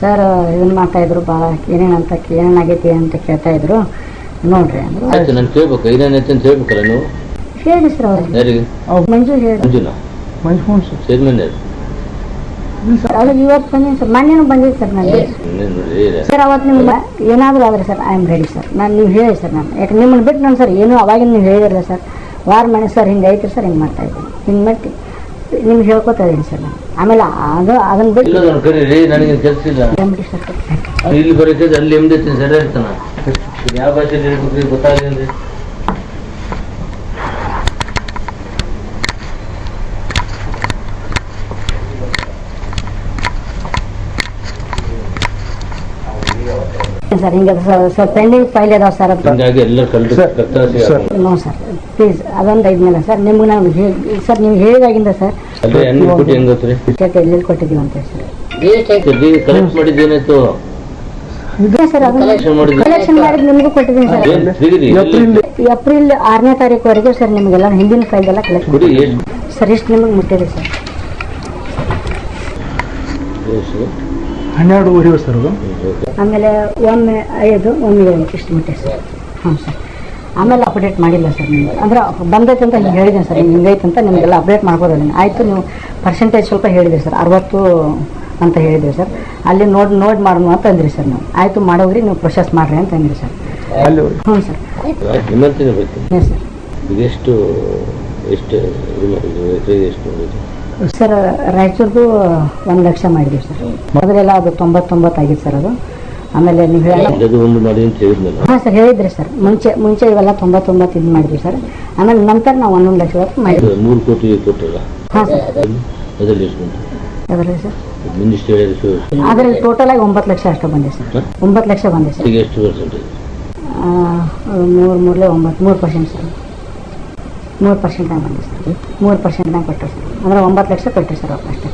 Sir ಇದನ್ನ ಮಾಡ್ತಾ ಇದ್ರು ಭಾಳ ಏನೇನಂತ ಏನೇನಾಗೈತಿ ಅಂತ ಕೇಳ್ತಾ ಇದ್ರು. ನೋಡ್ರಿ ಅಂದ್ರು. ಆಯ್ತು ನಾನು ಕೇಳ್ಬೇಕು. ಏನೇನೈತೆ ಅಂತ ಹೇಳ್ಬೇಕಲ್ಲ ನೀವು? ಹೇಳಿ ಸರ್ ಅವ್ರಿಗೆ ಯಾರಿಗೆ? ಮಂಜು ಹೇಳಿ. ಮಂಜುನಾ? ಮೈಫೋನ್ ಸರ್. ಚೇರ್ಮನ್ ಯಾರು? ಅವ್ರಿಗೆ ಇವತ್ತು ಬಂದಿನಿ ಸರ್. ಮೊನ್ನೆನೂ ಸರ್ ನನಗೆ ಇನ್ನೇನ್ ನೋಡಿ ಸರ್ ಅವತ್ತು ನಿಮ್ಗೆ ಏನಾದರೂ ಆದರೆ sir I am ready sir. ನಾನು ನೀವು ಹೇಳಿ ಸರ್ ನಾನು. ಯಾಕೆ ನಿಮ್ಮನ್ನು ಬಿಟ್ಟು ನಾನು ಸರ್ ಏನು ಅವಾಗಿನ ನೀವು ಹೇಳಿದಿರಲ್ಲ ಸರ್. ವಾರ ಮನೆ ಸರ್ ಹಿಂಗೆ ಐತ್ರಿ ಸರ್ ಹಿಂಗ್ ಮಾಡ್ತಾ ಇದ್ದೀನಿ. ಹಿಂಗೆ ಮಾಡಿ ನಿಮ್ಗೆ ಹೇಳ್ಕೊತಾ ಇದೀನಿ ಸರ್ ನಾನು ಆಮೇಲೆ ಅದು ಅದನ್ನ ಬಿಟ್ಟು ಇಲ್ಲ ನಾನು ಕರೀರಿ ನನಗೆ ಕೆಲಸ ಇಲ್ಲ. ಎಂಬಡಿ ಸರ್ ಇಲ್ಲಿ ಬರೋಕೆ ಅಲ್ಲಿ ಎಂ ಡಿ ಸರ್ ಇರ್ತಾನ ಯಾವ ಭಾಷೆಯಲ್ಲಿ ಹೇಳ್ಬೇಕು ಗೊತ್ತಾಗಲಿ ಸರ್ ಹಿಂಗೆ ಸರ್ ಪೆಂಡಿಂಗ್ ಫೈಲ್ ಇದಾವೆ ಸರ್ ಅದು. ಹಿಂಗಾಗಿ ಎಲ್ಲ ಕಲ್ತು sir, sir. No sir please ಅದೊಂದು ಐದ್ಮೇಲೆ ಸರ್ ನಿಮ್ಗೆ ನಾವು ಹೇಳಿ ಸರ್ ನೀವು ಹೇಳಿದಾಗಿಂದ ಸರ್. ಅಲ್ಲೇ ಹೆಣ್ಣು ಕೊಟ್ಟು ಹೆಂಗ್ ಗೊತ್ತ್ರಿ? ಚೆಕ್ ಎಲ್ಲಿ ಕೊಟ್ಟಿದ್ದೀವಿ ಅಂತ ಸರ್. ಕಲೆಕ್ಟ್ ಮಾಡಿದ್ದೇನಾಯ್ತು ಇದೆ ಸರ್ ಅದನ್ನ ಕಲೆಕ್ಷನ್ ಮಾಡಿದ ನಿಮಗೂ ಕೊಟ್ಟಿದ್ದೀನಿ ಸರ್. ಏಪ್ರಿಲ್ ಆರನೇ ತಾರೀಕುವರೆಗೆ ಸರ್ ನಿಮಗೆಲ್ಲ ಹಿಂದಿನ ಫೈಲ್ ಎಲ್ಲ ಕಲೆಕ್ಟ್ ಸರ್ ಎಷ್ಟು? ಇಷ್ಟು ನಿಮಗೆ ಮುಟ್ಟಿದೆ ಸರ್? ಹನ್ನೆರಡುವರೆ ಸರ್ ಅದು? ಆಮೇಲೆ ಒಮ್ಮೆ ಐದು ಒಮ್ಮೆ ಏಳು ಇಷ್ಟು ಮುಟ್ಟೆ ಸರ್. ಹಾಂ ಸರ್. ಆಮೇಲೆ ಅಪ್ಡೇಟ್ ಮಾಡಿಲ್ಲ ಸರ್ ನಿಮ್ಗೆ. ಅಂದ್ರೆ ಬಂದೈತೆ ಅಂತ ಹಿಂಗೆ ಹೇಳಿದ್ದೀನಿ ಸರ್. ಹಿಂಗೆ ಹಿಂಗೈತೆ ಅಂತ ನಿಮಗೆಲ್ಲ ಅಪ್ಡೇಟ್ ಮಾಡ್ಬೋದಲ್ಲ ಆಯಿತು ನೀವು ಪರ್ಸೆಂಟೇಜ್ ಸ್ವಲ್ಪ ಹೇಳಿದೆ ಸರ್. ಅರವತ್ತು ಅಂತ ಹೇಳಿದ್ರಿ ಸರ್. ಅಲ್ಲಿ ನೋಡಿ ನೋಡಿ ಮಾಡೋಣ ಅಂತ ಅಂದ್ರಿ ಸರ್ ನಾವು. ಆಯಿತು ಮಾಡೋಗ್ರಿ ನೀವು ಪ್ರೊಸೆಸ್ ಮಾಡಿರಿ ಅಂತ ಅಂದ್ರಿ ಸರ್. ಅಲ್ಲಿ? ಹ್ಞೂ ಸರ್. ಹ್ಞೂ ಇದೆಷ್ಟು ಎಷ್ಟು ಎಷ್ಟು? ಸರ್ ರಾಯಚೂರ್ದು ಒಂದು ಲಕ್ಷ ಮಾಡಿದ್ವಿ ಸರ್. ಮೊದಲೆಲ್ಲ ಅದು ತೊಂಬತ್ತೊಂಬತ್ತು ಆಗಿತ್ತು ಸರ್ ಅದು. ಆಮೇಲೆ ನೀವು ಹೇಳ ಒಂದು ಮಾಡಿ ಅಂತ ಹೇಳಿದ್ನಲ್ಲ. ಹಾಂ ಸರ್ ಹೇಳಿದ್ರಿ ಸರ್. ಮುಂಚೆ ಮುಂಚೆ ಇವೆಲ್ಲ ತೊಂಬತ್ತೊಂಬತ್ತು ಇದು ಮಾಡಿದ್ವಿ ಸರ್. ಆಮೇಲೆ ನಂತರ ನಾವು ಒಂದೊಂದು ಲಕ್ಷವರೆಗೂ ಮಾಡಿದ್ವಿ. ಮೂರು ಕೋಟಿ ಕೊಟ್ಟಲ್ಲ ಹಾಂ ಸರ್. ಅದರಲ್ಲಿ ಸರ್? ಅದರಲ್ಲಿ ಟೋಟಲ್ ಆಗಿ ಒಂಬತ್ತು ಲಕ್ಷ ಅಷ್ಟು ಬಂದಿದೆ ಸರ್? ಒಂಬತ್ತು ಲಕ್ಷ ಬಂದಿದೆ ಸರ್. ಮೂರು ಮೂರಲೇ ಒಂಬತ್ತು ಮೂರು ಪರ್ಸೆಂಟ್ ಸರ್. ಮೂರು ಪರ್ಸೆಂಟ್ನಾಗ ಬಂದಿದೆ ಸರ್ ಮೂರು ಪರ್ಸೆಂಟ್ನಾಗ ಕೊಟ್ಟರು ಸರ್ ಅಂದರೆ ಒಂಬತ್ತು ಲಕ್ಷ ಕೊಟ್ಟರು ಸರ್ ಅವ್ರು ಅಷ್ಟೇ.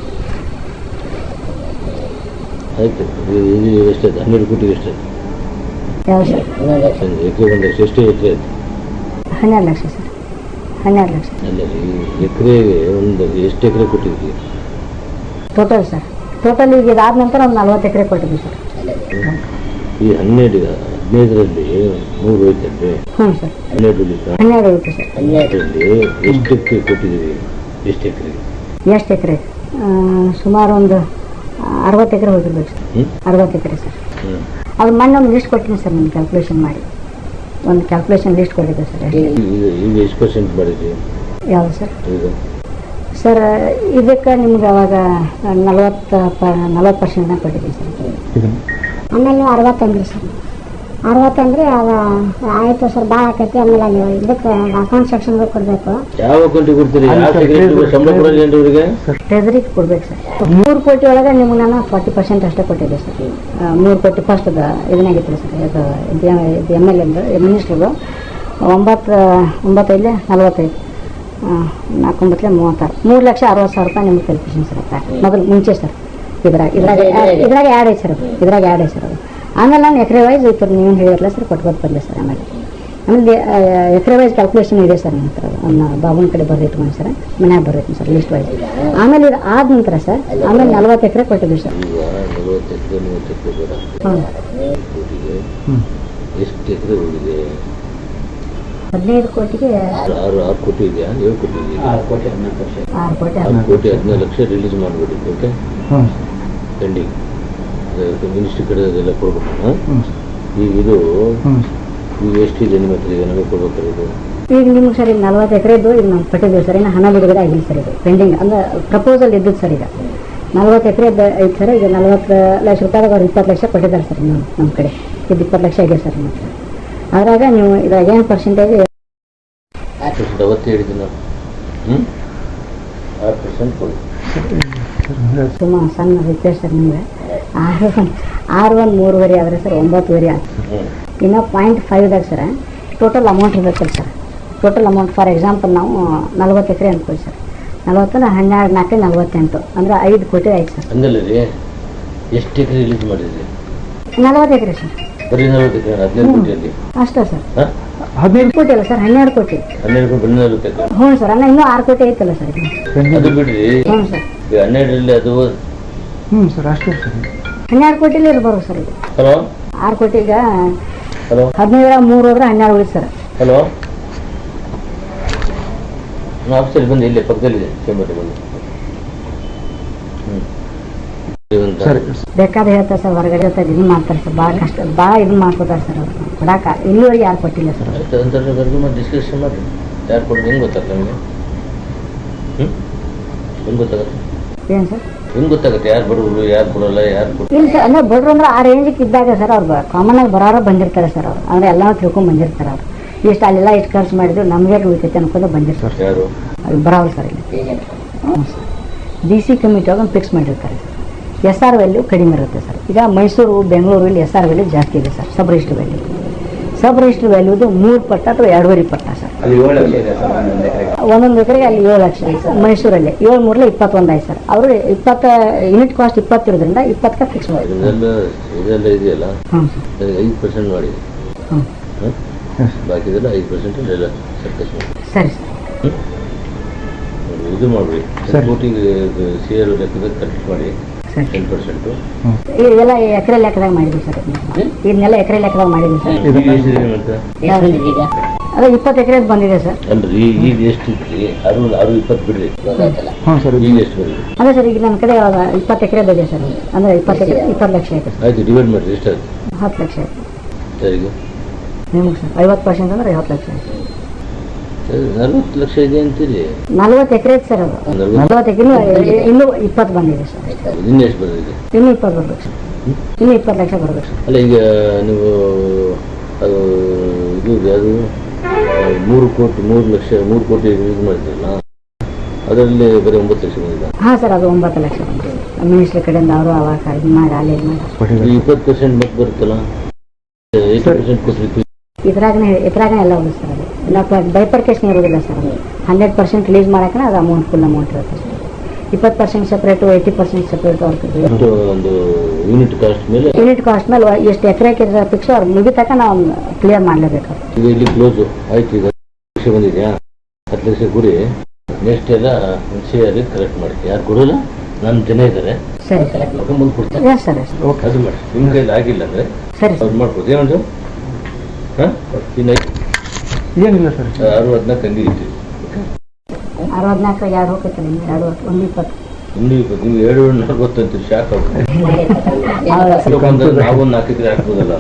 ಆಯ್ತು. ಇದು ಎಷ್ಟಾಯ್ತು ಹನ್ನೆರಡು ಕೋಟಿ ಎಷ್ಟಾಯ್ತು ಯಾವ ಸರ್ ಎಕರೆ ಒಂದು ಲಕ್ಷ. ಎಷ್ಟು ಎಕರೆ ಆಯ್ತು? ಹನ್ನೆರಡು ಲಕ್ಷ ಸರ್. ಹನ್ನೆರಡು ಲಕ್ಷ. ಅಲ್ಲ ಈ ಎಕರೆಗೆ ಒಂದು ಎಷ್ಟು ಎಕರೆ ಕೊಟ್ಟಿದ್ದೀವಿ ಟೋಟಲ್ ಸರ್. ಟೋಟಲ್ ಈಗ ಇದಾದ ನಂತರ ಒಂದು ನಲ್ವತ್ತು ಎಕರೆ ಕೊಟ್ಟಿದ್ವಿ ಸರ್. ಈ ಹನ್ನೆರಡು ಹದಿನೈದರಲ್ಲಿ ಮೂರು ಹ್ಞೂ ಸರ್. ಹನ್ನೆರಡರಲ್ಲಿ ಹನ್ನೆರಡು ಸರ್. ಹನ್ನೆರಡರಲ್ಲಿ ಎಷ್ಟು ಎಕರೆ ಎಷ್ಟು ಎಕರೆ? ಎಷ್ಟು ಎಕರೆ? ಸುಮಾರು ಒಂದು ಅರವತ್ತು ಎಕರೆ ಹೋಗಿರ್ಬೇಕು ಸರ್. ಅರವತ್ತು ಎಕರೆ ಸರ್. ಅದು ಮೊನ್ನೆ ಒಂದು ಲಿಸ್ಟ್ ಕೊಟ್ಟಿನಿ ಸರ್ ನಾನು ಕ್ಯಾಲ್ಕುಲೇಷನ್ ಮಾಡಿ. ಒಂದು ಕ್ಯಾಲ್ಕುಲೇಷನ್ ಲಿಸ್ಟ್ ಕೊಟ್ಟಿದ್ದೆ ಸರ್ ಈಗ ಎಷ್ಟು ಪರ್ಸೆಂಟ್ ಯಾವುದು ಸರ್? ಸರ್ ಇದಕ್ಕೆ ನಿಮ್ಗೆ ಅವಾಗ ನಲ್ವತ್ತು ಪ ನಲ್ವತ್ತು ಪರ್ಸೆಂಟ್ನಾಗ ಕೊಟ್ಟಿದ್ದೀವಿ ಸರ್. ಆಮೇಲೆ ಅರವತ್ತಂದ್ರಿ ಸರ್. ಅರವತ್ತಂದ್ರೆ ಅದ ಆಯ್ತು ಸರ್ ಭಾಳ ಆಕೈತಿ ಆಮೇಲೆ ಅಲ್ಲಿ ಇದಕ್ಕೆ ಅಕೌಂಟ್ ಸೆಕ್ಷನ್ಗೆ ಕೊಡಬೇಕು. ಯಾವ ಅಕೌಂಟಿಗೆ ಕೊಡ್ತೀರಿ? ಯಾವ ಸಂಬಳ ಟ್ರೆಜರಿಗೆ ಕೊಡ್ಬೇಕು ಸರ್. ಮೂರು ಕೋಟಿ ಒಳಗೆ ನಿಮ್ಗೆ ನಾನು ಫಾರ್ಟಿ ಪರ್ಸೆಂಟ್ ಅಷ್ಟೇ ಕೊಟ್ಟಿದ್ದೆ ಸರ್. ಮೂರು ಕೋಟಿ ಫಸ್ಟ್ ಇದನ್ನಾಗಿತ್ತು ಸರ್ ಇದು ಇದು ಎಂ ಎಲ್ ಎಂದು ಮಿನಿಸ್ಟ್ರು ಒಂಬತ್ತು ಒಂಬತ್ತೈದು ನಲ್ವತ್ತೈದು ನಾಲ್ಕೊಂಬತ್ತಲೆ ಮೂವತ್ತಾರು. ಮೂರು ಲಕ್ಷ ಅರವತ್ತು ಸಾವಿರ ರೂಪಾಯಿ ನಿಮ್ಗೆ ತಲುಪಿಸಿನಿ ಸರ್ ಮೊದಲು ಮುಂಚೆ ಸರ್. ಇದ್ರಾಗ ಇದ್ರಾಗ ಇದ್ರಾಗ ಎರಡು ಐತೆ. ಸರ್ ಇದ್ರಾಗ ಎರಡು ಐತೆ ಸರ್ ಅದು. ಆಮೇಲೆ ನಾನು ಎಕರೆ ವೈಸ್ ಇತ್ತು ನೀವು ಹೇಳಿರಲ್ಲ ಸರ್ ಕೊಟ್ಕೊಟ್ಟು ಬಂದೆ ಸರ್ ಆಮೇಲೆ. ಆಮೇಲೆ ಎಕರೆ ವೈಸ್ ಕ್ಯಾಲ್ಕುಲೇಷನ್ ಇದೆ ಸರ್ ನನ್ನ ಹತ್ರ. ನನ್ನ ಬಾಬುನ ಕಡೆ ಬರ್ದಿಟ್ಕೊಂಡು ಸರ್ ಮನ್ಯಾಗ ಬರಬೇಕು ಸರ್ ಲಿಸ್ಟ್ ವೈಸ್ ಆಮೇಲೆ ಇದು ಆದ ನಂತರ ಸರ್ ಆಮೇಲೆ ನಲ್ವತ್ತು ಎಕರೆ ಕೊಟ್ಟಿದ್ವಿ ಸರ್ ಎಷ್ಟು ಎಕರೆ ಹೋಗಿದೆ ಹದಿನೈದು ಕೋಟಿಗೆ ಆರು ಆರು ಆರು ಕೋಟಿ ಇದೆಯಾ? ಏಳು ಕೋಟಿ ಇದೆಯಾ? ಆರು ಕೋಟಿ ಆರು ಹದಿನೈದು ಕೋಟಿ ಹದಿನೈದು ಲಕ್ಷ ರಿಲೀಸ್ ಮಾಡಿಬಿಡಿ ಓಕೆ ಹ್ಞೂ ಪೆಂಡಿಂಗ್ ಮಿನಿಸ್ಟ್ರಿ ಕಡೆ ಅದೆಲ್ಲ ಕೊಡ್ಬೇಕು ಈಗ ಇದು ಈಗ ಎಷ್ಟಿದೆ ನಿಮ್ಮ ಹತ್ರ ಈಗ ನಮಗೆ ಕೊಡ್ಬೇಕಾದ್ರೆ ಇದು? ಈಗ ನಿಮ್ಗೆ ಸರ್ ಈಗ ನಲ್ವತ್ತು ಇದ್ದು ಈಗ ನಾವು ಕೊಟ್ಟಿದ್ದೀವಿ ಸರ್. ಇನ್ನು ಹಣ ಬಿಡುಗಡೆ ಆಗಿಲ್ಲ ಸರ್ ಇದು. ಪೆಂಡಿಂಗ್ ಅಂದ್ರೆ ಪ್ರಪೋಸಲ್ ಇದ್ದದ್ದು ಸರ್ ಈಗ. ನಲ್ವತ್ತು ಎಕರೆ ಐತೆ ಸರ್. ಈಗ ನಲ್ವತ್ತು ಲಕ್ಷ ರೂಪಾಯಿದಾಗ ಅವ್ರು ಇಪ್ಪತ್ತು ಲಕ್ಷ ಕೊಟ್ಟಿದ್ದಾರೆ ಸರ್ ನಮ್ಮ ನಮ್ಮ ಕಡೆ. ಇದು ಇಪ್ಪತ್ತು ಲಕ್ಷ ಇದೆ ಸರ್ ನಮ್ಮ ಹತ್ರ ಅದ್ರಾಗ ನೀವು ಇದ್ರಾಗ ಏನು ಪರ್ಸೆಂಟೇಜ್ ಪರ್ಸೆಂಟ್ ಅವತ್ತೇ ಹೇಳಿದ್ದೀನಿ ನಾನು ಹ್ಞೂ ಆರು ಪರ್ಸೆಂಟ್ ಕೊಡಿ. ಸುಮ್ಮ ಸಣ್ಣ ರಿಕ್ವೆಸ್ಟ್ ಸರ್ ನಿಮಗೆ. ಆರು ಒಂದು ಆರು ಒಂದು ಮೂರುವರೆ ಆದರೆ ಸರ್ ಒಂಬತ್ತುವರೆ ಆಗ್ತದೆ ಇನ್ನೂ ಪಾಯಿಂಟ್ ಫೈವ್ದಾಗ ಸರ್. ಟೋಟಲ್ ಅಮೌಂಟ್ ಇರ್ಬೇಕು sir. Total amount for example ನಾವು ನಲ್ವತ್ತು ಎಕರೆ ಅಂದ್ಕೊಳ್ಳಿ ಸರ್. ನಲ್ವತ್ತು ಹನ್ನೆರಡು ನಾಲ್ಕು ನಲ್ವತ್ತೆಂಟು. ಅಂದ್ರೆ ಐದು ಕೋಟಿ ಆಯ್ತು ಸರ್. ಹಂಗಲ್ಲ ರೀ ಎಷ್ಟು ಎಕರೆ ರಿಲೀಸ್ ಮಾಡಿದ್ರಿ? ನಲ್ವತ್ತು ಎಕರೆ ಸರ್. ಬರೀ ನಲ್ವತ್ತು ಎಕರೆ ಹದಿನೈದು ಕೋಟಿಯಲ್ಲಿ? ಅಷ್ಟೇ ಸರ್. ಹದಿನೈದು ಕೋಟಿ ಅಲ್ಲ ಸರ್ ಹನ್ನೆರಡು ಕೋಟಿ. ಹನ್ನೆರಡು ಕೋಟಿ ನಲ್ವತ್ತು ಎಕರೆ ಹ್ಞೂ ಸರ್ ಅಲ್ಲ ಇನ್ನೂ ಆರು ಕೋಟಿ ಐತಲ್ಲ ಸರ್. ಅದು ಬಿಡ್ರಿ. ಹ್ಞೂ ಸರ್. ಹನ್ನೆರಡರಲ್ಲಿ ಅದು ಹ್ಞೂ ಸರ್ ಅಷ್ಟೇ ಸರ್. ಹನ್ನೆರಡು ಕೋಟಿಲಿ ಇರ್ಬೋದು ಸರ್ ಈಗ ಹಲೋ? ಆರು ಕೋಟಿಗೆ ಹಲೋ? ಹದಿನೈದರ ಮೂರು ಹೋದ್ರೆ ಹನ್ನೆರಡು ಉಳಿ ಸರ್. ಹಲೋ? ಆಫೀಸಲ್ಲಿ ಬಂದು ಇಲ್ಲೇ ಪಕ್ಕದಲ್ಲಿದೆ ಚೇಂಬರ್ ಬಂದು. ಹ್ಞೂ ಸರಿ. ಬೇಕಾದ್ರೆ ಹೇಳ್ತಾರೆ ಸರ್ ಹೊರಗಡೆ ಹೇಳ್ತಾರೆ ಇದು ಮಾಡ್ತಾರೆ ಸರ್. ಭಾಳ ಕಷ್ಟ ಭಾಳ ಇದು ಮಾಡ್ಕೋತಾರೆ ಸರ್ ಅವ್ರು. ಕೊಡಾಕ ಇಲ್ಲಿವರೆಗೆ ಯಾರು ಕೊಟ್ಟಿಲ್ಲ ಸರ್ ಅಂತರ್ಗು ಮತ್ತೆ ಡಿಸ್ಕಷನ್ ಮಾಡಿ. ಯಾರು ಕೊಡೋದು ಹೆಂಗೆ ಗೊತ್ತಾಗುತ್ತೆ ನಮಗೆ? ಹ್ಞೂ ಹೆಂಗೆ ಗೊತ್ತಾಗುತ್ತೆ? ಏನು ಸರ್? ಹೆಂಗೆ ಗೊತ್ತಾಗುತ್ತೆ? ಯಾರು ಬಡವರು ಯಾರು ಕೊಡಲ್ಲ ಯಾರು ಇಲ್ಲ ಸರ್ ಅಂದ್ರೆ ಬಡ್ರು ಅಂದ್ರೆ ಆ ರೇಂಜಿಗೆ ಇದ್ದಾಗ ಸರ್ ಅವ್ರು ಕಾಮನ್ ಆಗಿ ಬರೋರು ಬಂದಿರ್ತಾರೆ ಸರ್ ಅವ್ರು. ಅಂದ್ರೆ ಎಲ್ಲ ತಿಳ್ಕೊಂಡ್ ಬಂದಿರ್ತಾರೆ ಅವ್ರು. ಇಷ್ಟು ಅಲ್ಲೆಲ್ಲ ಇಷ್ಟು ಖರ್ಚು ಮಾಡಿದ್ರು ನಮಗೆ ಉಳಿತೈತೆ ಅನ್ಕೊಂಡು ಬಂದಿರ್ತಾರೆ ಯಾರು? ಅದು ಬರೋರು ಸರ್ ಇಲ್ಲಿ. ಡಿ ಸಿ ಕಮಿಟಿ ಒಂದು ಫಿಕ್ಸ್ ಮಾಡಿರ್ತಾರೆ ಎಸ್ ಆರ್ ವ್ಯಾಲ್ಯೂ ಕಡಿಮೆ ಇರುತ್ತೆ ಸರ್. ಈಗ ಮೈಸೂರು ಬೆಂಗಳೂರು ಇಲ್ಲಿ ಎಸ್ ಆರ್ ವ್ಯಾಲ್ಯೂ ಜಾಸ್ತಿ ಇದೆ sir sub register value sub register ವ್ಯಾಲ್ಯೂದು ಮೂರು ಪಟ್ಟ ಅಥವಾ ಎರಡೂವರೆ ಪಟ್ಟ ಸರ್. ಅಲ್ಲಿ ಏಳು ಲಕ್ಷ ಇದೆ ಸರ್ ಒಂದೊಂದು ಎಕರೆಗೆ? ಅಲ್ಲಿ ಏಳು ಲಕ್ಷ ಮೈಸೂರಲ್ಲಿ ಏಳು ಮೂರಲೆ ಇಪ್ಪತ್ತೊಂದು ಆಯ್ತು ಸರ್. ಅವರು ಇಪ್ಪತ್ತ ಯೂನಿಟ್ ಕಾಸ್ಟ್ ಇಪ್ಪತ್ತಿರೋದ್ರಿಂದ ಇಪ್ಪತ್ತಕ್ಕೆ ಫಿಕ್ಸ್ ಮಾಡಿ. ಸರಿ ಇದೆಲ್ಲ ಇದೆಯಲ್ಲ? ಹ್ಞೂ ಸರ್ ಇದು ಐದು ಪರ್ಸೆಂಟ್ ಮಾಡಿ. ಬಾಕಿದೆಲ್ಲ ಐದು ಪರ್ಸೆಂಟ್ ಸರಿ ಸರ್. ಇದು ಮಾಡಿಬಿಡಿ. ಸರಿ. ಲೆಕ್ಕದಾಗ ಕಲೆಕ್ಟ್ ಮಾಡಿ. ಸರಿ ಪರ್ಸೆಂಟು ಇದೆಲ್ಲ ಎಕರೆ ಲೆಕ್ಕದಾಗ ಮಾಡಿದ್ವಿ ಸರ್. ಇದನ್ನೆಲ್ಲ ಎಕರೆ ಲೆಕ್ಕದಾಗ ಮಾಡಿದ್ವಿ ಸರ್. ಅದೇ ಇಪ್ಪತ್ತು ಎಕರೆ ಬಂದಿದೆ ಸರ್. ಅಲ್ರಿ ಈಗ ಎಷ್ಟು ಇಪ್ಪತ್ತು ಬಿಡ್ರಿ. ಹಾಂ ಸರ್ ಈಗ ಎಷ್ಟು ಅದೇ ಸರ್ ಈಗ ನನ್ನ ಕಡೆ ಇಪ್ಪತ್ತು ಎಕರೆ ಇದೆ ಸರ್. ಅಂದ್ರೆ ಇಪ್ಪತ್ತು ಎಕರೆ ಇಪ್ಪತ್ತು ಲಕ್ಷ ಆಯ್ತು ಆಯ್ತು ಡಿವೈಡ್ ಮಾಡಿರಿ ಎಷ್ಟು ಹತ್ತು ಲಕ್ಷ ಆಯ್ತು. ನಿಮಗೆ ಸರ್ ಐವತ್ತು ಪರ್ಸೆಂಟ್ ಅಂದ್ರೆ ಐವತ್ತು ಲಕ್ಷ ಆಯ್ತು. ಸರಿ ನಲ್ವತ್ತು ಲಕ್ಷ ಇದೆ ಅಂತೀರಿ? ನಲ್ವತ್ತು ಎಕರೆ ಐತೆ ಸರ್ ಅದು. ನಲ್ವತ್ತು? ಎಕರೆ ಇನ್ನೂ ಇಪ್ಪತ್ತು ಬಂದಿದೆ ಸರ್. ಇನ್ನು ಎಷ್ಟು ಇನ್ನೂ ಇಪ್ಪತ್ತು ಬರ್ಬೇಕು ಸರ್. ಇನ್ನೂ ಇಪ್ಪತ್ತು ಲಕ್ಷ ಬರ್ಬೇಕು ಸರ್. ಅಲ್ಲ ಈಗ ನೀವು ಅದು ಇದು ಅದು ಮೂರು ಕೋಟಿ ಮೂರು ಲಕ್ಷ ಮೂರು ಕೋಟಿ ಯೂಸ್ ಮಾಡಿದ್ರಲ್ಲ ಅದರಲ್ಲಿ ಬರೀ ಒಂಬತ್ತು ಲಕ್ಷ ಬಂದಿದೆ. ಹಾಂ ಸರ್ ಅದು ಒಂಬತ್ತು ಲಕ್ಷ ಬಂದಿದೆ. ಮಿನಿಸ್ಟ್ರ್ ಕಡೆಯಿಂದ ಅವರು ಅವಾಗ ಇದು ಮಾಡಿ ಅಲ್ಲಿ ಮಾಡಿ. ಇಪ್ಪತ್ತು ಪರ್ಸೆಂಟ್ ಮತ್ತೆ ಬರುತ್ತಲ್ಲ? ಏಯ್ಟಿ ಪರ್ಸೆಂಟ್ ಕೊಟ್ಟರೆ ಇದ್ರಾಗನೇ ಇದ್ರಾಗನೇ ಎಲ್ಲ ಸರ್ ಅದು ನಾವು ಬೈಪರ್ಕೇಶನ್ ಇರೋದಿಲ್ಲ ಸರ್. ಹಂಡ್ರೆಡ್ ಪರ್ಸೆಂಟ್ ರಿಲೀಸ್ ಮಾಡೋಕೆ ಅದು ಅಮೌಂಟ್ ಫುಲ್ ಅಮೌಂಟ್ ಇರುತ್ತೆ ಸರ್. ಇಪ್ಪತ್ತು percent separate eighty percent separate ಅವ್ರಿಗೆ ಒಂದು ಯೂನಿಟ್ ಕಾಸ್ಟ್ ಮೇಲೆ ಯೂನಿಟ್ ಕಾಸ್ಟ್ ಮೇಲೆ ಎಷ್ಟು ಎಕರೆಗೆ ಫಿಕ್ಸ್ ಅವ್ರು ಮುಗಿತಕ್ಕ ನಾವು ಕ್ಲಿಯರ್ ಮಾಡಲೇಬೇಕು. ಈಗ ಇಲ್ಲಿ ಕ್ಲೋಸ್ ಆಯ್ತು ಈಗ ಲಕ್ಷ ಬಂದಿದೆಯಾ? ಹತ್ತು ಲಕ್ಷ ಗುರಿ. ನೆಕ್ಸ್ಟ್ ಎಲ್ಲ ಸೇರಿ ಕಲೆಕ್ಟ್ ಮಾಡಿ. ಯಾರು ಕೊಡೋಲ್ಲ? ನನ್ನ ಜನ ಇದ್ದಾರೆ. ಸರಿ ಸರ್. ಮುಂದೆ ಕೊಡ್ತಾರೆ. ಎಸ್ ಸರ್ ಓಕೆ ಅದು ಮಾಡಿ. ನಿಮ್ಮ ಕೈಲಿ ಆಗಿಲ್ಲ ಅಂದರೆ ಸರಿ ಸರ್. ಅವ್ರು ಮಾಡ್ಬೋದು. ಏನಂದ್ರೆ? ಹಾಂ? ಇನ್ನು ಏನಿಲ್ಲ ಸರ್. ಅರವತ್ನಾಲ್ಕು ಹಂಗೆ ಇಟ್ಟಿರಿ ಅರವತ್ನಾಲ್ಕು ಎರಡು ಹೋಗ್ತೈತೆ ನಿಮ್ಗೆ? ಎರಡು ಒಂದು ಇಪ್ಪತ್ತು. ಒಂದು ಇಪ್ಪತ್ತು ನೀವು ಏಳು ನಲ್ವತ್ತು ಅಂತೀರಿ ಶಾಕ್ ಆಗುತ್ತೆ ನಾವೊಂದು ನಾಲ್ಕಿದ್ರೆ ಹಾಕ್ಬೋದಲ್ಲ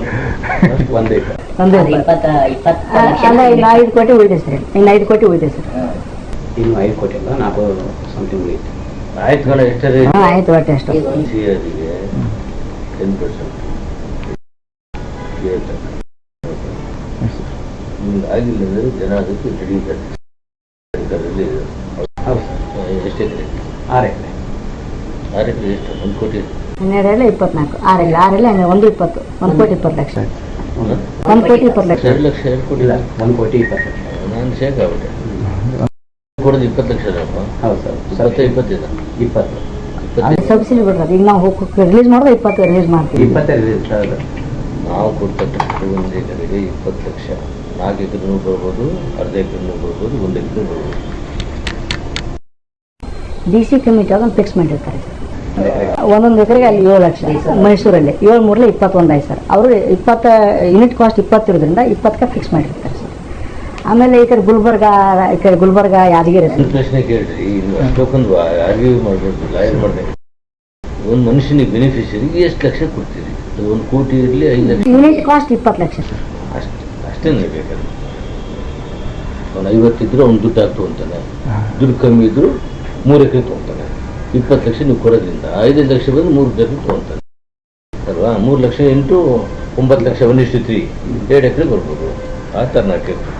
ಒಂದೇ. ಒಂದು ಇಪ್ಪತ್ತ ಇಪ್ಪತ್ತು ಆ, ಅಲ್ಲ ಇನ್ನು ಐದು ಕೋಟಿ ಉಳಿದೆ ಸರ್. ಇನ್ನು ಐದು ಕೋಟಿ ಉಳಿದೆ ಸರ್. ಇನ್ನು ಐದು ಕೋಟಿ ಅಲ್ಲ ನಾಲ್ಕು ಸಮಥಿಂಗ್ ಉಳಿಯುತ್ತೆ. ಆಯ್ತು ಕಣ ಎಷ್ಟರೇ ಹಾಂ ಆಯ್ತು ಒಟ್ಟು ಎಷ್ಟು ಸಿ ಆರಿಗೆ ಟೆನ್ ಪರ್ಸೆಂಟ್ ಆಗಿಲ್ಲ ಅಂದರೆ ಜನ ಅದಕ್ಕೆ ನಡೆಯುತ್ತಾರೆ ಎಷ್ಟಿದೆ ಎಷ್ಟು ಎಕರೆ ಆರು ಎಕರೆ ಆರು ಎಕರೆ ಎಷ್ಟು? ಒಂದು ಕೋಟಿ? ಹನ್ನೆರಡಲ್ಲ ಇಪ್ಪತ್ನಾಲ್ಕು. ಆರಲ್ಲ ಆರಲ್ಲ ಹಂಗೆ ಒಂದು ಇಪ್ಪತ್ತು. ಒಂದು ಕೋಟಿ ಇಪ್ಪತ್ತು ಲಕ್ಷ? ಒಂದು ಕೋಟಿ ಇಪ್ಪತ್ತು ಲಕ್ಷ. ಎರಡು ಲಕ್ಷ ಎರಡು ಕೋಟಿ? ಇಲ್ಲ ಒಂದು ಕೋಟಿ ಇಪ್ಪತ್ತು ಲಕ್ಷ. ನಾನು ಆಗ್ಬಿಟ್ಟೆ. ಕೊಡೋದು ಇಪ್ಪತ್ತು ಲಕ್ಷ ಹೌದು ಸರ್. ಇಪ್ಪತ್ತು ಇಪ್ಪತ್ತಿದೆ ಇಪ್ಪತ್ತು ಸಬ್ಸಿಡಿ ಬಿಡ್ರಿ ಈಗ ನಾವು ರಿಲೀಸ್ ಮಾಡೋದು ಇಪ್ಪತ್ತು ರಿಲೀಸ್ ಮಾಡ್ತೀವಿ. ಇಪ್ಪತ್ತು ರಿಲೀಸ್ ನಾವು ಕೊಡ್ತಕ್ಕಂಥ ಒಂದು ಎಕರೆಗೆ ಇಪ್ಪತ್ತು ಲಕ್ಷ. ನಾಲ್ಕು ಎಕರೆನೂ ಬರ್ಬೋದು ಅರ್ಧ ಎಕರೆನೂ ಬರ್ಬೋದು ಒಂದು ಎಕರೆ ಬರ್ಬೋದು ಡಿ ಸಿ ಕಮಿಟಿ ಅದನ್ನು ಫಿಕ್ಸ್ ಮಾಡಿರ್ತಾರೆ. ಒಂದೊಂದು ಎಕರೆಗೆ ಅಲ್ಲಿ ಏಳು ಲಕ್ಷ. ಮೈಸೂರಲ್ಲಿ. ಏಳು ಮೂರಲೆ ಇಪ್ಪತ್ತೊಂದು ಆಯ್ತು ಸರ್. ಅವರು ಇಪ್ಪತ್ತು ಯೂನಿಟ್ ಕಾಸ್ಟ್ ಇಪ್ಪತ್ತಿರೋದ್ರಿಂದ ಇಪ್ಪತ್ತಕ್ಕೆ ಫಿಕ್ಸ್ ಮಾಡಿರ್ತಾರೆ ಸರ್. ಆಮೇಲೆ ಈ ಕಡೆ ಗುಲ್ಬರ್ಗ ಈ ಕಡೆ ಗುಲ್ಬರ್ಗ ಯಾದಗಿರಿ ಪ್ರಶ್ನೆ ಕೇಳ್ರಿ. ಅಷ್ಟೊಂದು ಆರ್ಗ್ಯೂ ಮಾಡಬೇಕು ಲಾಯರ್ ಮಾಡಬೇಕು? ಒಂದು ಮನುಷ್ಯನಿಗೆ ಬೆನಿಫಿಷರಿಗೆ ಎಷ್ಟು ಲಕ್ಷ ಕೊಡ್ತೀರಿ? ಒಂದು ಕೋಟಿ ಇರಲಿ ಐದು ಲಕ್ಷ. ಯೂನಿಟ್ ಕಾಸ್ಟ್ ಇಪ್ಪತ್ತು ಲಕ್ಷ ಸರ್. ಬೇಕಾದ್ರೆ. ಅವ್ನು ಐವತ್ತಿದ್ರೆ ಅವ್ನು ದುಡ್ಡು ಹಾಕ್ತು ಅಂತಾನೆ. ದುಡ್ಡು ಕಮ್ಮಿ ಇದ್ರು ಮೂರು ಎಕರೆ ತೊಗೊತಾನೆ. ಇಪ್ಪತ್ತು ಲಕ್ಷ ನೀವು ಕೊಡೋದ್ರಿಂದ ಐದೈದು ಲಕ್ಷ ಬಂದು ಮೂರು ಎಕರೆ ತೊಗೊಂತಾನೆ. ಅಲ್ವಾ? ಮೂರು ಲಕ್ಷ ಇಂಟು ಒಂಬತ್ತು ಲಕ್ಷ ಒನ್ ಇಷ್ಟು ತ್ರೀ ಎರಡು ಎಕರೆ ಬರ್ಬೋದು ಆ ಥರ ನಾಲ್ಕು ಎಕರೆ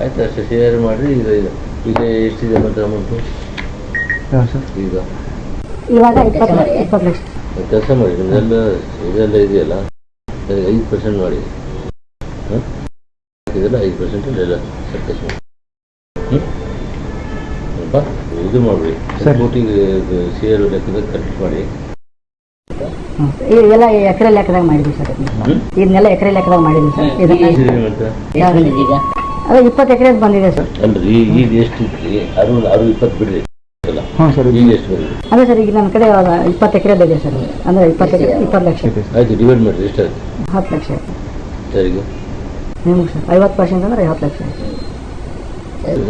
ಆಯ್ತು ಅಷ್ಟು ಶೇರ್ ಮಾಡಿ ಈಗ ಈಗ ಎಷ್ಟಿದೆ ಮತ್ತೆ ಅಮೌಂಟು ಈಗ ಕೆಲಸ ಮಾಡಿ ಇದೆಲ್ಲ ಇದೆಯಲ್ಲ? ಐದು ಪರ್ಸೆಂಟ್ ಮಾಡಿ. ಇದೆಲ್ಲ ಐದು ಪರ್ಸೆಂಟ್ ಎಲ್ಲ ಸರ್ಕಸ್ ಸ್ವಲ್ಪ ಇದು ಮಾಡಿ ಬೋಟಿಂಗ್ ಲೆಕ್ಕದಾಗ ಕರೆಕ್ಟ್ ಮಾಡಿ. ಇದೆಲ್ಲ ಎಕರೆ ಲೆಕ್ಕದಾಗ ಮಾಡಿದ್ವಿ ಸರ್. ಇದನ್ನೆಲ್ಲ ಎಕರೆ ಲೆಕ್ಕದಾಗ ಮಾಡಿದ್ವಿ ಸರ್. ಇದನ್ನ ಅದೇ ಇಪ್ಪತ್ತು ಎಕರೆ ಬಂದಿದೆ ಸರ್. ಅಲ್ರಿ ಈಗ ಎಷ್ಟು ಅರು ಅರು ಇಪ್ಪತ್ತು ಬಿಡ್ರಿ. ಹಾಂ ಸರ್ ಈಗ ಎಷ್ಟು ಬರುತ್ತೆ ಅದೇ ಸರ್ ಈಗ ನನ್ನ ಕಡೆ ಇಪ್ಪತ್ತು ಎಕರೆ ಇದೆ ಸರ್. ಅಂದ್ರೆ ಇಪ್ಪತ್ತು ಎಕರೆ ಇಪ್ಪತ್ತು ಲಕ್ಷ. ಆಯ್ತು ಡಿವೈಡ್ ಮಾಡಿರಿ ಎಷ್ಟು ಹತ್ತು ಲಕ್ಷ ಸರಿ ನಿಮ್ಗೆ ಐವತ್ತು ಪರ್ಸೆಂಟ್ ಅಂದ್ರೆ ಐವತ್ತು ಲಕ್ಷ.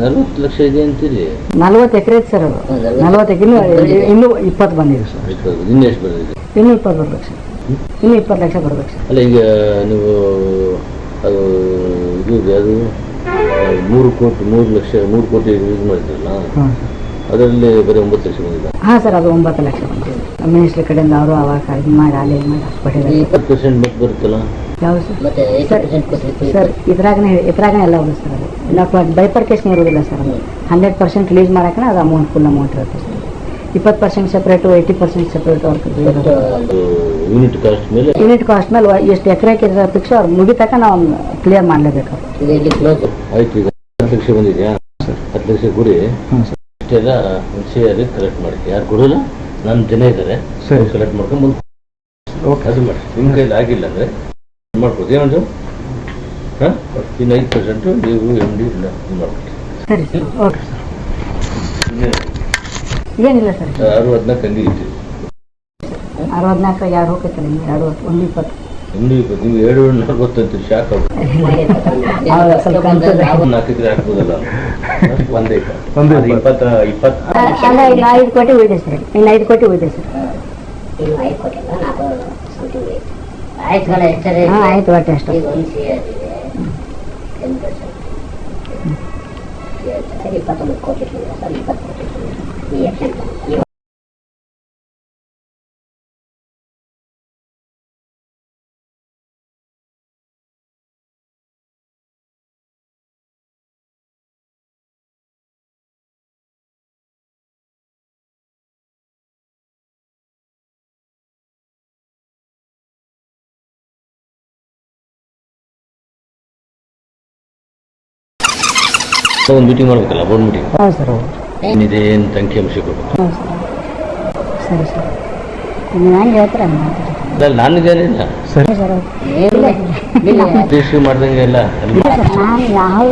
ನಲ್ವತ್ತು ಲಕ್ಷ ಇದೆ ಅಂತೀರಿ? ನಲ್ವತ್ತು ಎಕರೆ ಐತೆ ಸರ್ ಅದು. ನಲ್ವತ್ತು ಎಕರೆ ಇನ್ನೂ ಇಪ್ಪತ್ತು ಬಂದಿದೆ. ಸರ್. ಇನ್ನೂ ಎಷ್ಟು ಬಂದಿದೆ? ಇನ್ನೂ ಇಪ್ಪತ್ತು ಬರ್ಬೇಕು ಸರ್ ಇನ್ನೂ ಇಪ್ಪತ್ತು ಲಕ್ಷ ಬರ್ಬೇಕು ಸರ್ ಅಲ್ಲ ಈಗ ನೀವು ಅದು ಇದು ಅದು ಮೂರು ಕೋಟಿ ಮೂರು ಲಕ್ಷ ಮೂರು ಕೋಟಿ ಯೂಸ್ ಮಾಡಿದ್ರಲ್ಲ? ಅದರಲ್ಲಿ ಬರೀ ಒಂಬತ್ತು ಲಕ್ಷ ಬಂದಿದೆ. ಹಾಂ ಸರ್ ಅದು ಒಂಬತ್ತು ಲಕ್ಷ ಬಂದಿದೆ. ಮಿನಿಸ್ಟ್ರ್ ಕಡೆಯಿಂದ ಅವರು ಅವಾಗ ಇದು ಮಾಡಿ ಅಲ್ಲಿ ಮಾಡಿ ಕೊಟ್ಟಿದ್ದಾರೆ. ಇಪ್ಪತ್ತು ಪರ್ಸೆಂಟ್ ಮತ್ತೆ ಬರುತ್ತಲ್ಲ? ಯಾವ ಸರ್ ಇದ್ರಾಗನೇ ಇದ್ರಾಗನೇ ಎಲ್ಲ ಸರ್ ಅದು. ಇಲ್ಲ ಬೈಪರ್ ಇರೋದಿಲ್ಲ ಸರ್ ಅದು. ಹಂಡ್ರೆಡ್ ಪರ್ಸೆಂಟ್ ರಿಲೀಸ್ ಮಾಡೋಕೆ ಅದು ಅಮೌಂಟ್ ಫುಲ್ ಅಮೌಂಟ್ ಇರುತ್ತೆ ಸರ್. ಇಪ್ಪತ್ತು percent separate eighty percent separate unit cost ಮೇಲೆ? ಯೂನಿಟ್ ಕಾಸ್ಟ್ ಮೇಲೆ ಎಷ್ಟು ಎಕರೆಗೆ ಫಿಕ್ಸ್ ಅವ್ರು ಮುಗಿತಕ್ಕ ನಾವು ಕ್ಲಿಯರ್ ಮಾಡಲೇಬೇಕು ಆಯ್ತು ಈಗ ಹತ್ತು ಲಕ್ಷ ಬಂದಿದೆಯಾ? ಹತ್ತು ಲಕ್ಷ ಗುರಿ ಸರ್. ಇಷ್ಟೆಲ್ಲ ಕಲೆಕ್ಟ್ ಮಾಡಿ ಯಾರು ಕೊಡೋಲ್ಲ? ನನ್ನ ಜನ ಇದ್ದಾರೆ ಸರ್. ಕಲೆಕ್ಟ್ ಮಾಡ್ಕೊಂಡು ಮುಂದೆ ಓಕೆ. ಅದು ಮಾಡಿ ನಿಮ್ಮ ಕೈಲಿ ಆಗಿಲ್ಲ ಅಂದರೆ? ಮಾಡ್ಬೋದು? ಏನಂದ್ರು ಹಾಂ? ಇನ್ನು ಐದು ಪರ್ಸೆಂಟು ನೀವು ಎಂ ಡಿ ಇಲ್ಲ ಇದು ಸರಿ ಸರ್. ಓಕೆ. ಸರ್ ಏನಿಲ್ಲ ಸರ್? ಆರು ಹದಿನಾಲ್ಕು ಹಂಗೆ ಇತ್ತು. ಅರವತ್ನಾಲ್ಕು ಯಾರು ಹೋಗ್ತೈತೆ ನಿಮ್ಗೆ? ಎರಡು ಒಂದು ಇಪ್ಪತ್ತು. ಒಂದು ಇಪ್ಪತ್ತು ನೀವು ಏಳು ನಲ್ವತ್ತು ಶಾಕ್ ಆಗುತ್ತೆ ಹಾಕ್ಬೋದಲ್ಲ ಒಂದೇ ಒಂದು ಇಪ್ಪತ್ತು. ಇಪ್ಪತ್ತು. ಅಲ್ಲ ಇನ್ನು ಐದು ಕೋಟಿ ಉಳಿದೆ ಸರ್. ಇನ್ನು ಐದು ಕೋಟಿ ಉಳಿದೆ ಸರ್. ಐದು ಸಮಥಿಂಗ್ ಆಯ್ತು ಒಟ್ಟೆ ಅಷ್ಟು. ಇಪ್ಪತ್ತೊಂಬತ್ತು ಕೋಟಿ ಇಪ್ಪತ್ತು ಕೋಟಿ ಈ ಒಂದು ಮೀಟಿಂಗ್ ಮಾಡಬೇಕಲ್ಲ ಬೋರ್ಡ್ ಮೀಟಿಂಗ್ ಹೌದು ಸರ್ ಹೌದು. ಏನಿದೆ ಏನು ಅಂಶ ಕೊಡ್ಬೇಕು ಹೌದು ಸರ್. ಸರಿ ಸರ್. ನಾನು ಹೇಳ್ತಾರೆ? ಅಲ್ಲ ಮಾಡ್ತೀರಿ ಸರಿ ಸರ್ ಇಲ್ಲ ರಿಜಿಸ್ಟ್ರಿ ಮಾಡ್ದಂಗೆ ಎಲ್ಲ ಅಲ್ಲಿ. ನಾನು ಯಾವ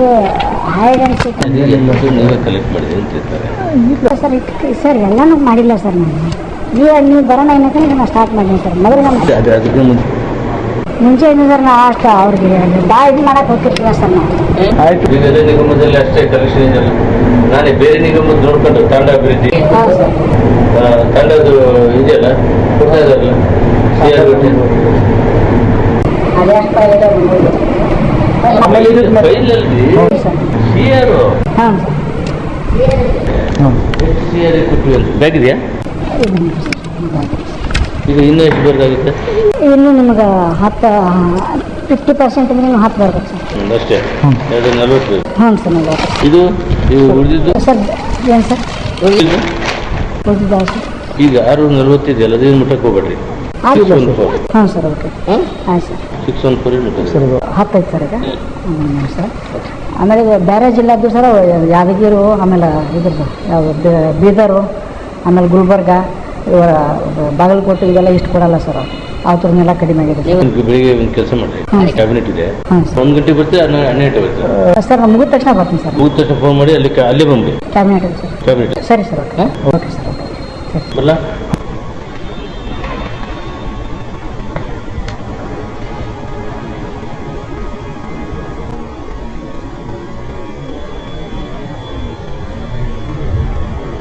ಮಾಡೋದು ನೀವೇ ಕಲೆಕ್ಟ್ ಮಾಡಿದೆ ಅಂತ ಇರ್ತಾರೆ ಸರ್ ಇಟ್ಟು ಸರ್ ಎಲ್ಲನೂ ಮಾಡಿಲ್ಲ ಸರ್ ನಾನು. ನೀವು ನೀವು ಬರೋಣ ಏನಕ್ಕೆ ನಾನು ಸ್ಟಾರ್ಟ್ ಮಾಡಿದ್ದೀನಿ ಸರ್. ಮೊದಲು ನಮ್ಮ ಅದಕ್ಕೆ ಮುಂಚೆ. ಮುಂಚೆ ಸರ್ ನಾವು ಅಷ್ಟು ಅವ್ರಿಗೆ ಭಾಳ ಇದು ಮಾಡಕ್ಕೆ ಹೋಗ್ತಿರ್ತೀವಿ ಸರ್ ನಾವು. ಆಯ್ತು ನಿಗಮದಲ್ಲಿ ಅಷ್ಟೇ ಕಲೆಕ್ಷನ್ ಇದೆಯಲ್ಲ ನಾನೇ ಬೇರೆ ನಿಗಮದ ನೋಡ್ಕೊಂಡು ತಂಡ ಅಭಿವೃದ್ಧಿ. ಹೌದು ಸರ್. ಆ, ತಾಂಡದ್ದು ಇದೆಯಲ್ಲ? ಕೊಡ್ತಾ ಇದಾರಲ್ಲ ಸಿ ಆರ್ ಅದೇ ಆಮೇಲೆ ಇದು ಫೈಲ್ ಹೌದು ಸರ್. C R. ಹಾಂ. ಸಿ ಆರ್ ಕೊಟ್ಟಿವಿ ಬ್ಯಾಗ್ ಈಗ ಇನ್ನೂ ಎಷ್ಟು ಬರ್ದಾಗುತ್ತೆ ಇನ್ನು ನಿಮ್ಗೆ ಹತ್ತು ಫಿಫ್ಟಿ ಪರ್ಸೆಂಟ್ ನಿಮ್ಗೆ ಹತ್ತು ಬರ್ಬೇಕು ಸರ್. ಅಷ್ಟೇ. ಎರಡು ನಲ್ವತ್ತು ಹ್ಞೂ ಸರ್ ನಲ್ವತ್ತು. ಇದು ಇದು ಉಳಿದಿದ್ದು? ಸರ್ ಏನು ಸರ್? ಉಳಿದಿದ್ದು? ಓದಿದ್ದಾವೆ ಸರ್? ಈಗ ಆರು ನಲ್ವತ್ತಿದೆಯಲ್ಲ ಅದೇನು ಮುಟ್ಟಕ್ಕೆ ಹೋಗ್ಬೇಡ್ರಿ. ಆಯ್ತು ಸಿಕ್ಸ್ ಒನ್ ಫೋರ್ ಹಾಂ ಸರ್ ಓಕೆ. ಆಯ್ತು sir. Six one four sir ಸರಿ ಹತ್ತು ಐತೆ ಸರ್ ಈಗ. ಹ್ಞೂ ಸರ್. ಆಮೇಲೆ ಇದು ಬೇರೆ ಜಿಲ್ಲಾದ್ದು ಸರ್ ಯಾದಗಿರಿ ಆಮೇಲೆ ಇದ್ರದ್ದು ಯಾವ ಬೀದರು ಆಮೇಲೆ ಗುಲ್ಬರ್ಗ. ಬಾಗಲಕೋಟೆ ಇದೆಲ್ಲ ಇಷ್ಟು ಕೊಡಲ್ಲ ಸರ್ ಅವ್ರನ್ನೆಲ್ಲ ಕಡಿಮೆ ಆಗಿದೆ ಬೆಳಿಗ್ಗೆ ಒಂದು ಕೆಲಸ ಮಾಡಿ. ಕ್ಯಾಬಿನೆಟ್ ಇದೆ. ಒಂದು ಗಂಟೆ ಬರ್ತೀವಿ ಹನ್ನೆರಡು ಹನ್ನೆರಡು ಬರ್ತೀವಿ ಸರ್ ಮುಗಿದ ತಕ್ಷಣ ಬರ್ತೀನಿ ಸರ್. ಮುಗಿದ ತಕ್ಷಣ ಫೋನ್ ಮಾಡಿ ಅಲ್ಲಿ ಅಲ್ಲೇ ಬಂದ್ಬಿಡಿ. Cabinet sir. ಕ್ಯಾಬಿನೆಟ್ ಸರಿ sir okay. Okay sir okay. ಬರಲ್ಲ